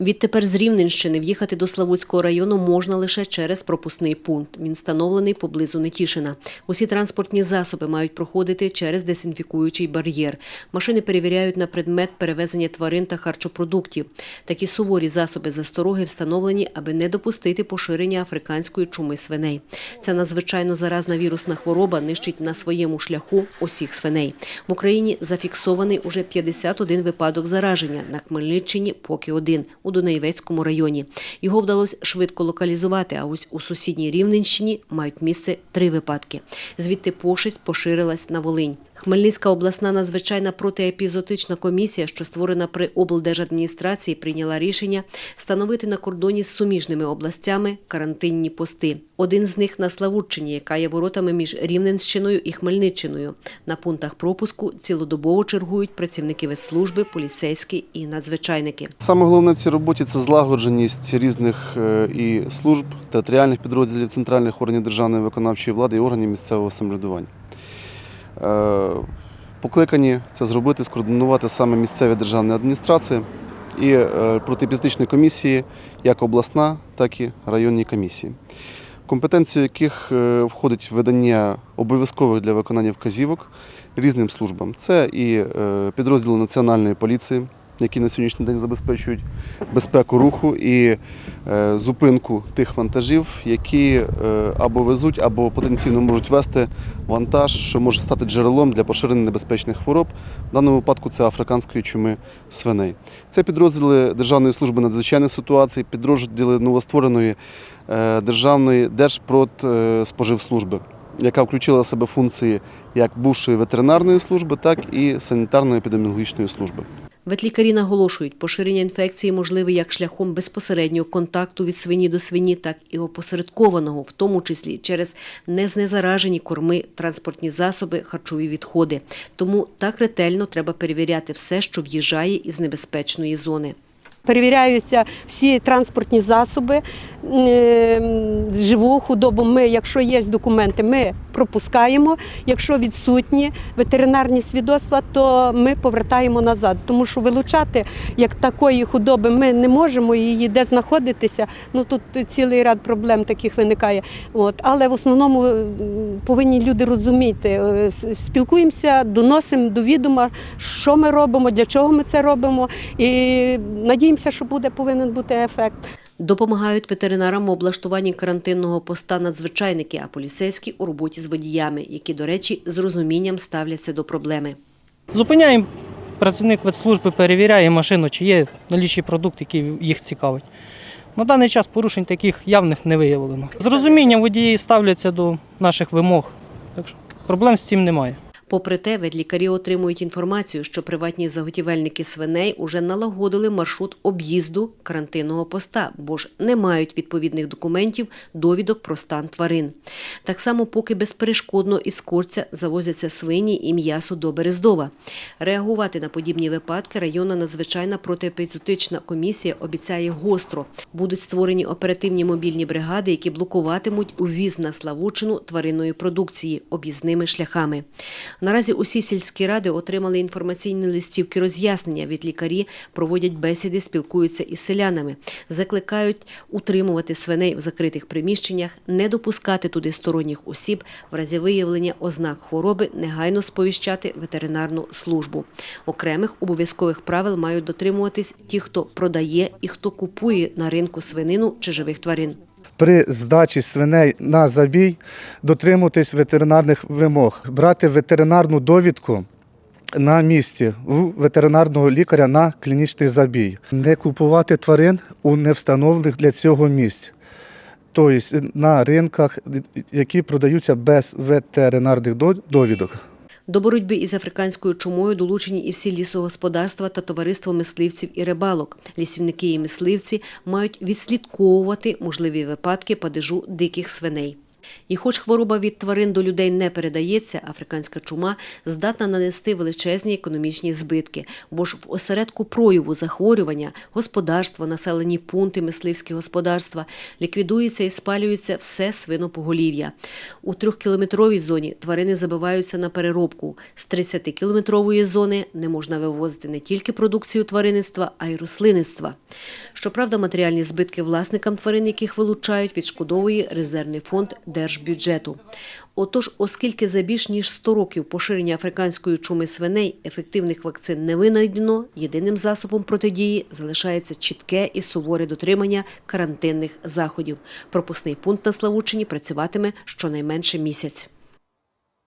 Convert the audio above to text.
Відтепер з Рівненщини в'їхати до Славутського району можна лише через пропускний пункт. Він встановлений поблизу Нетішина. Усі транспортні засоби мають проходити через дезінфікуючий бар'єр. Машини перевіряють на предмет перевезення тварин та харчопродуктів. Такі суворі засоби застороги встановлені, аби не допустити поширення африканської чуми свиней. Ця надзвичайно заразна вірусна хвороба нищить на своєму шляху усіх свиней. В Україні зафіксований уже 51 випадок зараження, на Хмельниччині поки один – у Дунаєвецькому районі. Його вдалося швидко локалізувати, а ось у сусідній Рівненщині мають місце три випадки. Звідти пошесть поширилась на Волинь. Хмельницька обласна надзвичайна протиепізотична комісія, що створена при облдержадміністрації, прийняла рішення встановити на кордоні з суміжними областями карантинні пости. Один з них на Славутчині, яка є воротами між Рівненщиною і Хмельниччиною. На пунктах пропуску цілодобово чергують працівники ветслужби, поліцейські і надзвичайники. Саме головне в цій роботі це злагодженість різних е, і служб, територіальних підрозділів, центральних органів державної виконавчої влади і органів місцевого самоврядування. Е, Покликані це зробити, скоординувати саме місцеві державні адміністрації і протипізничні комісії, як обласна, так і районні комісії, компетенцію яких е, входить видання обов'язкових для виконання вказівок різним службам. Це і е, підрозділи Національної поліції, які на сьогоднішній день забезпечують безпеку руху і е, зупинку тих вантажів, які е, або везуть, або потенційно можуть вести вантаж, що може стати джерелом для поширення небезпечних хвороб. В даному випадку це африканської чуми свиней. Це підрозділи Державної служби надзвичайних ситуацій, підрозділи новоствореної е, державної Держпродспоживслужби, яка включила в себе функції як бувшої ветеринарної служби, так і санітарно-епідеміологічної служби. Ветлікарі наголошують, поширення інфекції можливе як шляхом безпосереднього контакту від свині до свині, так і опосередкованого, в тому числі через незнезаражені корми, транспортні засоби, харчові відходи. Тому так ретельно треба перевіряти все, що в'їжджає із небезпечної зони. Перевіряються всі транспортні засоби, е, живу худобу. Ми, якщо є документи, ми пропускаємо. Якщо відсутні ветеринарні свідоцтва, то ми повертаємо назад. Тому що вилучати як такої худоби ми не можемо її де знаходитися. Ну тут цілий ряд проблем таких виникає. От але в основному повинні люди розуміти. е, Спілкуємося, доносимо до відома, що ми робимо, для чого ми це робимо, і надіємося, що буде повинен бути ефект. Допомагають ветеринарам в облаштуванні карантинного поста надзвичайники, а поліцейські у роботі з водіями, які, до речі, з розумінням ставляться до проблеми. Зупиняємо працівник ветслужби, перевіряє машину, чи є налічі продукт, який їх цікавить. На даний час порушень таких явних не виявлено. З розумінням водії ставляться до наших вимог, так що проблем з цим немає. Попри те, ветлікарі отримують інформацію, що приватні заготівельники свиней уже налагодили маршрут об'їзду карантинного поста, бо ж не мають відповідних документів, довідок про стан тварин. Так само, поки безперешкодно із Корця завозяться свині і м'ясо до Берездова. Реагувати на подібні випадки районна надзвичайна протиепізотична комісія обіцяє гостро. Будуть створені оперативні мобільні бригади, які блокуватимуть увіз на Славучину тваринної продукції об'їзними шляхами. Наразі усі сільські ради отримали інформаційні листівки роз'яснення від лікарі, проводять бесіди, спілкуються із селянами, закликають утримувати свиней в закритих приміщеннях, не допускати туди сторонніх осіб, в разі виявлення ознак хвороби негайно сповіщати ветеринарну службу. Окремих обов'язкових правил мають дотримуватись ті, хто продає і хто купує на ринку свинину чи живих тварин. При здачі свиней на забій дотримуватись ветеринарних вимог, брати ветеринарну довідку на місці у ветеринарного лікаря на клінічний забій, не купувати тварин у невстановлених для цього місць. Тобто на ринках, які продаються без ветеринарних довідок. До боротьби із африканською чумою долучені і всі лісогосподарства та товариство мисливців і рибалок. Лісівники і мисливці мають відслідковувати можливі випадки падежу диких свиней. І хоч хвороба від тварин до людей не передається, африканська чума здатна нанести величезні економічні збитки, бо ж в осередку прояву захворювання господарства, населені пункти, мисливські господарства ліквідується і спалюється все свинопоголів'я. У трьохкілометровій зоні тварини забиваються на переробку. З 30-кілометрової зони не можна вивозити не тільки продукцію тваринництва, а й рослинництва. Щоправда, матеріальні збитки власникам тварин, яких вилучають, відшкодовує резервний фонд держбюджету. Отож, оскільки за більш ніж 100 років поширення африканської чуми свиней ефективних вакцин не винайдено, єдиним засобом протидії залишається чітке і суворе дотримання карантинних заходів. Пропускний пункт на Славучині працюватиме щонайменше місяць.